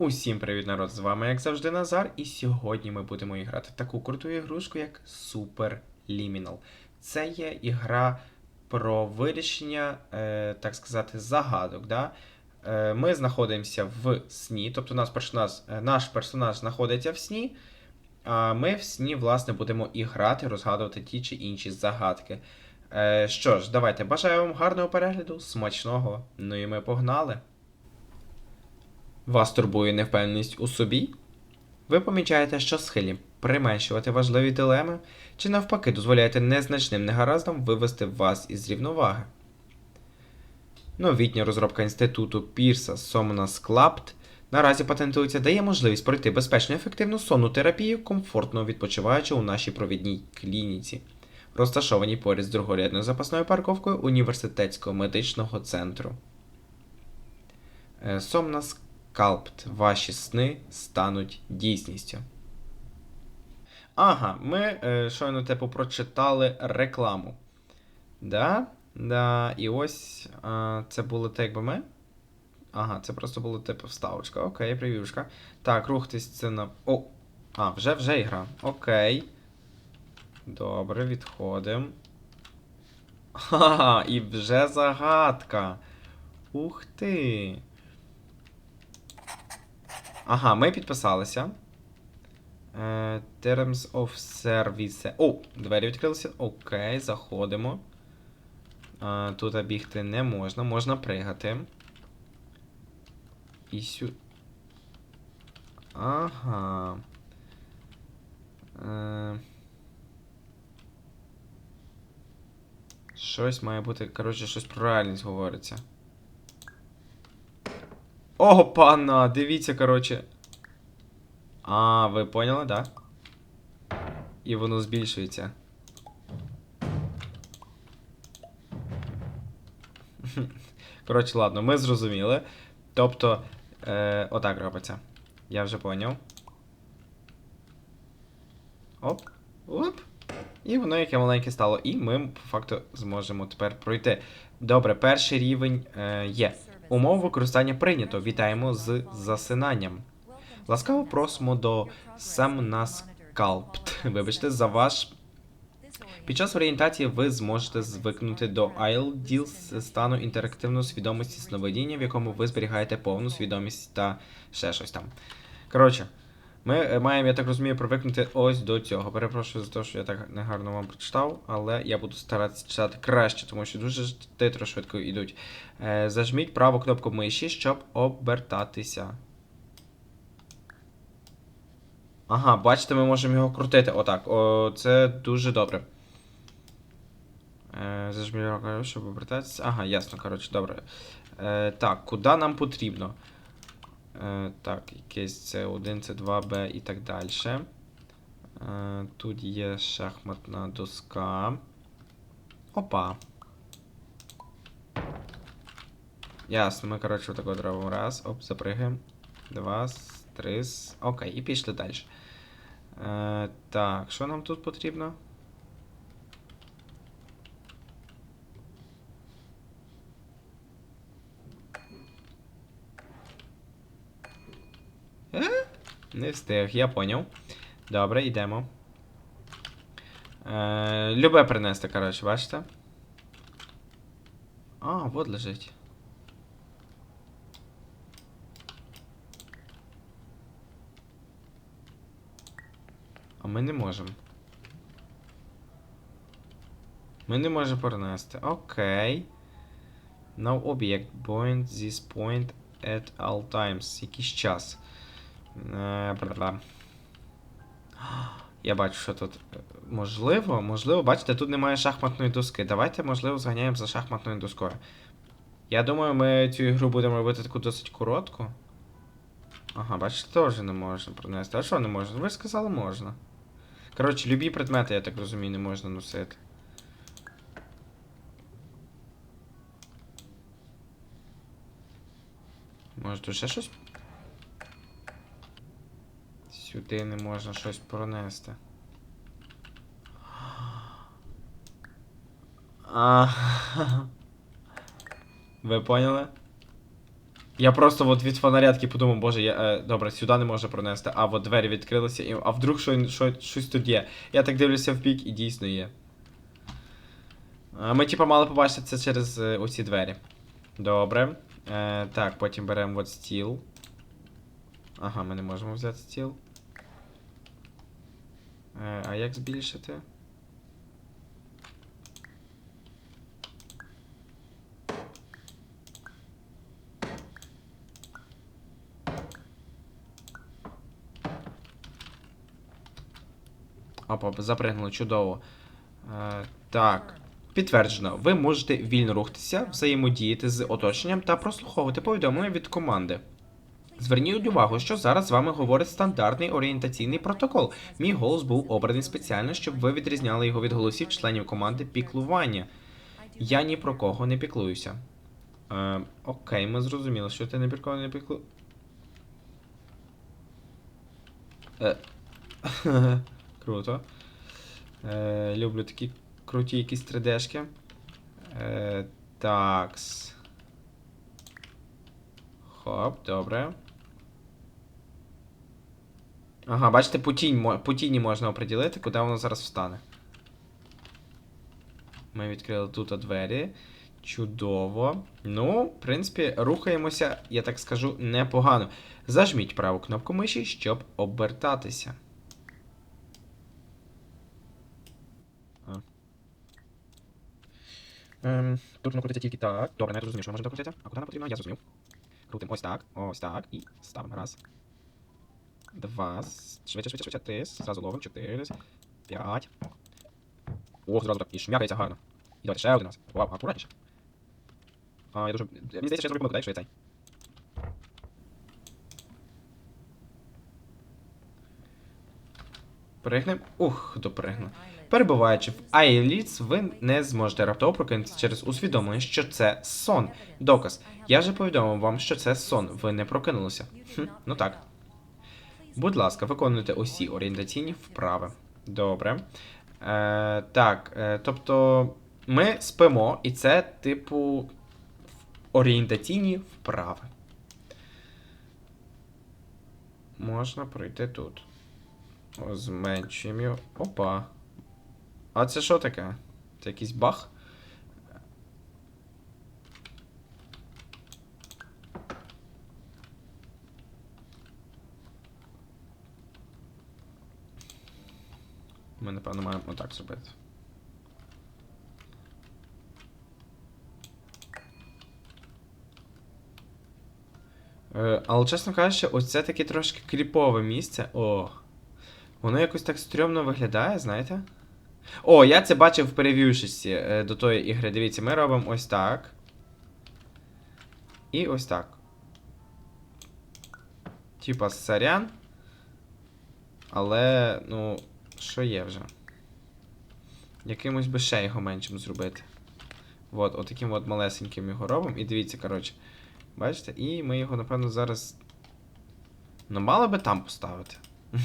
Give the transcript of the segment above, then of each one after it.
Усім привіт, народ! З вами, як завжди, Назар, і сьогодні ми будемо грати в таку круту ігрушку, як Super Liminal. Це є ігра про вирішення, е, так сказати, загадок. Да? Е, ми знаходимося в сні, тобто наш персонаж, е, наш персонаж знаходиться в сні, а ми в сні, власне, будемо і грати, розгадувати ті чи інші загадки. Е, що ж, давайте бажаю вам гарного перегляду, смачного. Ну і ми погнали. Вас турбує невпевненість у собі? Ви помічаєте, що схильні применшувати важливі дилеми, чи навпаки дозволяєте незначним негараздам вивести вас із рівноваги. Новітня розробка інституту Пірса Somnus Club наразі патентується, дає можливість пройти безпечну ефективну сонну терапію, комфортно відпочиваючи у нашій провідній клініці, розташованій поряд з другорядною запасною парковкою університетського медичного центру. Е, Somnus Скалпт, ваші сни стануть дійсністю. Ага, ми е, щойно типу прочитали рекламу. Да? Да, і ось е, це було так якби ми. Ага, це просто було типу вставочка. Окей, прев'юшка. Так, рухтись це на. О! А, вже вже ігра. Окей. Добре, відходимо. Ха, і вже загадка. Ух ти. Ага, ми підписалися. Е, Terms of Service. О, двері відкрилися. Окей, заходимо. Е, тут бігти не можна, можна пригати. І сю. Ага. Е... Щось має бути. Коротше, щось про реальність говориться. Опана! Дивіться, коротше. А, ви поняли, да? І воно збільшується. Коротше, ладно, ми зрозуміли. Тобто, е, отак робиться. Я вже поняв. Оп. Оп. І воно яке маленьке стало. І ми, по факту, зможемо тепер пройти. Добре, перший рівень е, є. Умов використання прийнято. Вітаємо з засинанням. Ласкаво просимо до Самнаскалпт. Вибачте, за ваш. Під час орієнтації ви зможете звикнути до ILDIL стану інтерактивної свідомості сновидіння, в якому ви зберігаєте повну свідомість та ще щось там. Коротше, ми е, маємо, я так розумію, привикнути ось до цього. Перепрошую за те, що я так негарно вам прочитав, але я буду старатися читати краще, тому що дуже титро швидко йдуть. Е, зажміть праву кнопку миші, щоб обертатися. Ага, бачите, ми можемо його крутити. Отак. О, це дуже добре. Е, зажміть щоб обертатися. Ага, ясно, коротше, добре. Так, куди нам потрібно? Е, так, якесь C1, C2, B і так далі. Е, тут є шахматна доска. Опа. Ясно, ми, коротше, отако робимо. Раз, оп, запригаємо. Два, три. Окей, і пішли далі. Е, так, що нам тут потрібно? Е? Не встиг, я поняв. Добре, йдемо. Е, любе принести, коротше, бачите? А, вот лежить. А ми не можемо. Ми не можемо перенести. Окей. No object point this point at all times. Якийсь час. Е. Я бачу, що тут. е, Можливо, можливо, бачите, тут немає шахматної доски. Давайте, можливо, зганяємо за шахматною доскою. Я думаю, ми цю ігру будемо робити таку досить коротку. Ага, бачите, теж не можна пронести. А що не можна? Ви ж сказали, можна. Коротше, любі предмети, я так розумію, не можна носити. Може тут ще щось? Сюди не можна щось пронести. А, Ви поняли? Я просто от від фонарятки подумав, боже, я, е, добре, сюди не можу пронести, а от двері відкрилися, і, а вдруг що, що, щось тут є. Я так дивлюся в бік і дійсно є. Ми, типу, мали побачити це через е, оці двері. Добре. Е, так, потім беремо от стіл. Ага, ми не можемо взяти стіл. А як збільшити? Опа, запригнули, чудово. Е, так. Підтверджено, ви можете вільно рухатися, взаємодіяти з оточенням та прослуховувати повідомлення від команди. Зверніть увагу, що зараз з вами говорить стандартний орієнтаційний протокол. Мій голос був обраний спеціально, щоб ви відрізняли його від голосів членів команди піклування. Я ні про кого не піклуюся. Е, окей, ми зрозуміли, що ти не про кого не піклу. Е, Круто. Е, люблю такі круті якісь 3D-шки. Е, такс. Хоп, добре. Ага, бачите, по, тінь, по тіні можна оприділити, куди воно зараз встане. Ми відкрили тут двері. Чудово. Ну, в принципі, рухаємося, я так скажу, непогано. Зажміть праву кнопку миші, щоб обертатися. Ем, тут воно крутиться тільки так. Добре, не зрозумів, що можемо докрутити. А куди нам потрібно? Я зрозумів. Крутимо ось так, ось так. І ставимо. Раз. Два. Швидше, швидше, швидше. Три. Зразу ловимо. Чотири. П'ять. Ох, зразу так. І шмякається гарно. І давайте ще один раз. Вау, акуратніше. А, я дуже. Мені здається, що я зробив помилку, якщо я цей. Пригнем. Ух, допригну. Перебуваючи в Айліц, ви не зможете раптово прокинутися через усвідомлення, що це сон. Доказ. Я вже повідомив вам, що це сон. Ви не прокинулися. Хм, ну так. Будь ласка, виконуйте усі орієнтаційні вправи. Добре. Е, так, е, тобто ми спимо, і це, типу, орієнтаційні вправи. Можна пройти тут. О, Зменшуємо. Опа. А це що таке? Це якийсь баг? Ми, напевно, маємо отак зробити. Е, але, чесно кажучи, ось це таке трошки кріпове місце. О. Воно якось так стрьомно виглядає, знаєте? О, я це бачив в прев'юшечці е, до тої ігри. Дивіться, ми робимо ось так. І ось так. Типа сорян. Але, ну, що є вже? Якимось би ще його меншим зробити. От, отаким от малесеньким його робимо. І дивіться, коротше. Бачите? І ми його, напевно, зараз. Ну, мали би там поставити.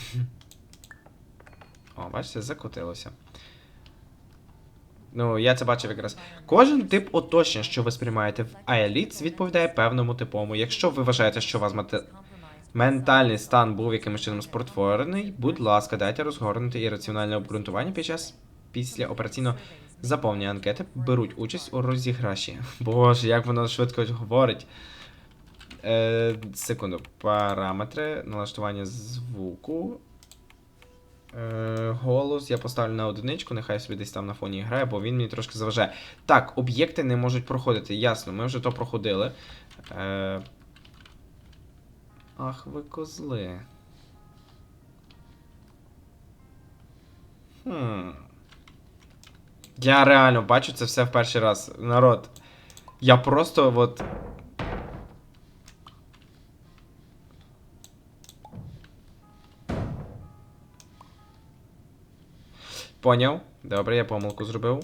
О, бачите, закотилося. Ну, я це бачив якраз. Кожен тип оточення, що ви сприймаєте в IELTS, відповідає певному типовому. Якщо ви вважаєте, що у вас мате... ментальний стан був якимось чином спотворений, будь ласка, дайте розгорнути і раціональне обґрунтування під час після операційного заповнення анкети беруть участь у розіграші. Боже, як воно швидко говорить. Е, секунду. Параметри, налаштування звуку. Е, голос я поставлю на одиничку, нехай собі десь там на фоні грає, бо він мені трошки заважає. Так, об'єкти не можуть проходити. Ясно, ми вже то проходили. Е, ах, ви козли. Хм. Я реально бачу це все в перший раз. Народ. Я просто от. Поняв. Добре, я помилку зробив.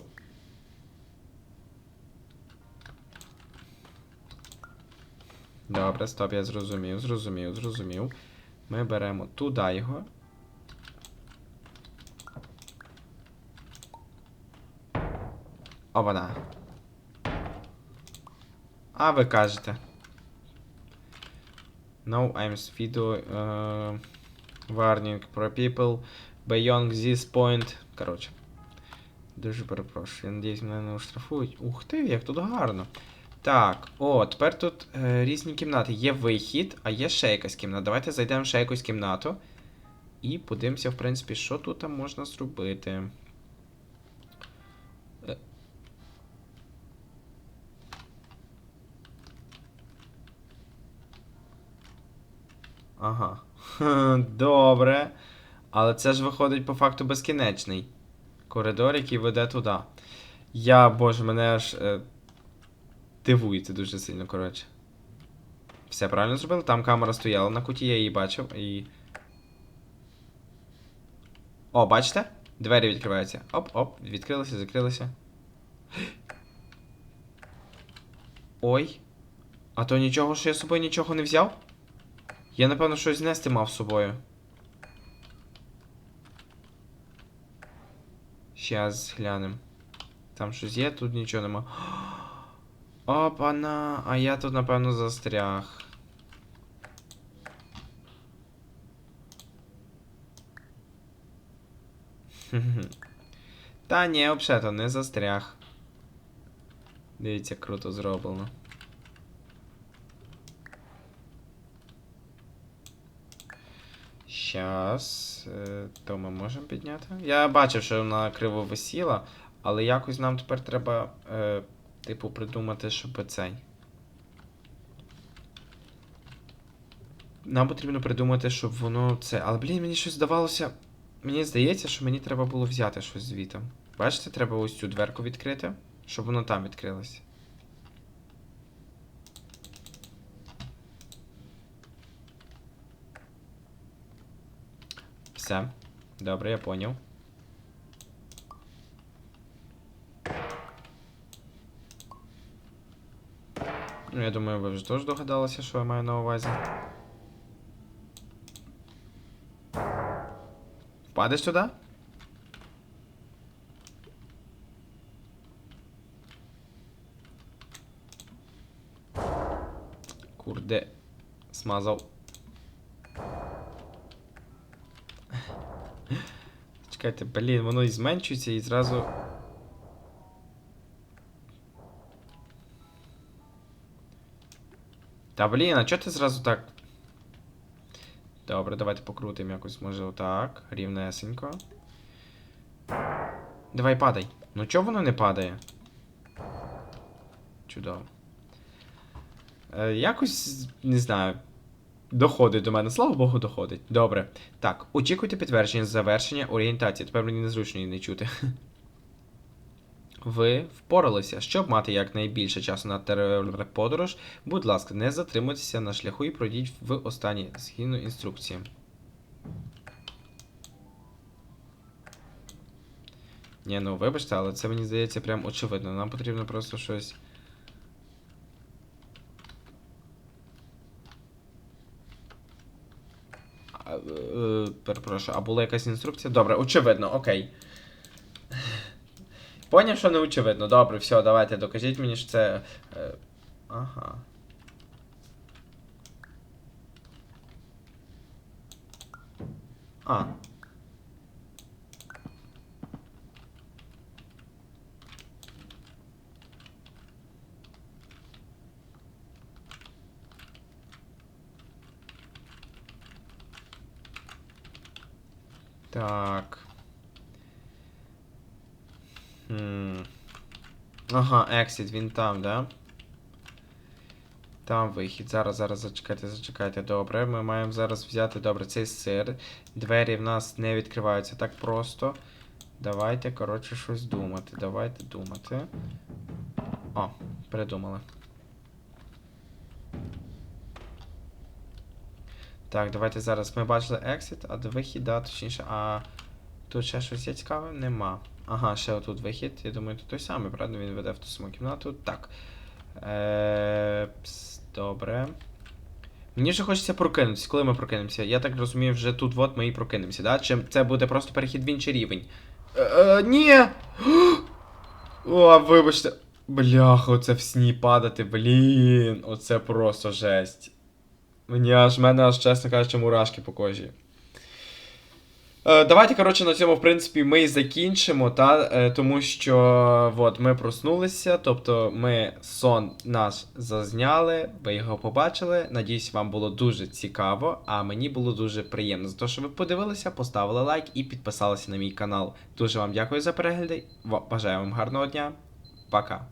Добре, стоп, я зрозумів, зрозумів, зрозумів. Ми беремо туди його. О, вона. А ви кажете. No, I'm video uh, warning про people beyond this point. Коротше. Дуже перепрошую. Я надіюсь, мене не оштрафують. Ух ти, як тут гарно. Так, о, тепер тут е, різні кімнати. Є вихід, а є ще якась кімната. Давайте зайдемо в ще якусь кімнату. І подивимося, в принципі, що тут можна зробити. Е. Ага. Добре. Але це ж виходить по факту безкінечний коридор, який веде туди. Я, боже, мене аж дивує це дуже сильно, коротше. Все правильно зробили? Там камера стояла на куті, я її бачив і. О, бачите? Двері відкриваються. Оп-оп, відкрилися, закрилися. Ой. А то нічого, що я з собою нічого не взяв? Я, напевно, щось знести мав з собою. Щас глянем. Там щось є, тут нічого нема. Опана, а я тут, напевно, застряг. Та ні, взагалі не застряг. Дивіться, круто зроблено. Щас. е, То ми можемо підняти. Я бачив, що вона криво висіла, але якось нам тепер треба, е, типу, придумати, щоб цей. Нам потрібно придумати, щоб воно це. Але, блін, мені щось здавалося. Мені здається, що мені треба було взяти щось звітом. Бачите, треба ось цю дверку відкрити, щоб воно там відкрилося. Все. Добре, я поняв. Ну, я думаю, ви вже теж догадалися, що я маю на увазі. Впадеш туди? Курде. Смазав. Чекайте, блін, воно і зменшується і зразу. Та блін, а чого ти зразу так? Добре, давайте покрутимо якось, може отак. Рівнесенько. Давай падай. Ну чого воно не падає? Чудово. Е, якось, не знаю. Доходить до мене, слава Богу, доходить. Добре. Так, очікуйте підтвердження завершення орієнтації. Тепер мені незручно її не чути. Ви впоралися. Щоб мати якнайбільше часу на подорож, будь ласка, не затримуйтеся на шляху і пройдіть в останній згідно інструкції. Ні, ну вибачте, але це мені здається прям очевидно. Нам потрібно просто щось. Е, Перепрошую, а була якась інструкція? Добре, очевидно, окей. Поняв, що не очевидно. Добре, все, давайте докажіть мені, що це. Ага. А. Так. Хм. Ага, exit, він там, да? Там вихід. Зараз, зараз зачекайте, зачекайте. Добре. Ми маємо зараз взяти добре цей сир. Двері в нас не відкриваються так просто. Давайте, коротше, щось думати. Давайте думати. О, придумали. Так, давайте зараз. Ми бачили exit, а вихід, да, точніше, а тут ще щось є цікаве? Нема. Ага, ще отут вихід. Я думаю, тут той самий, правда? Він веде в ту саму кімнату. Так. Е, пс, добре. Мені вже хочеться прокинутися. Коли ми прокинемося? Я так розумію, вже тут от ми і прокинемося, да? Чи це буде просто перехід в інший рівень? Е, е, ні! О, вибачте. Бляха, оце в сні падати, блін. Оце просто жесть. Мені аж мене аж, чесно кажучи, мурашки по кожі. Е, давайте, коротше, на цьому, в принципі, ми і закінчимо, та, е, тому що от, ми проснулися, тобто ми сон наш зазняли, ви його побачили. Надіюсь, вам було дуже цікаво, а мені було дуже приємно за те, що ви подивилися, поставили лайк і підписалися на мій канал. Дуже вам дякую за перегляди. Бажаю вам гарного дня. Пока.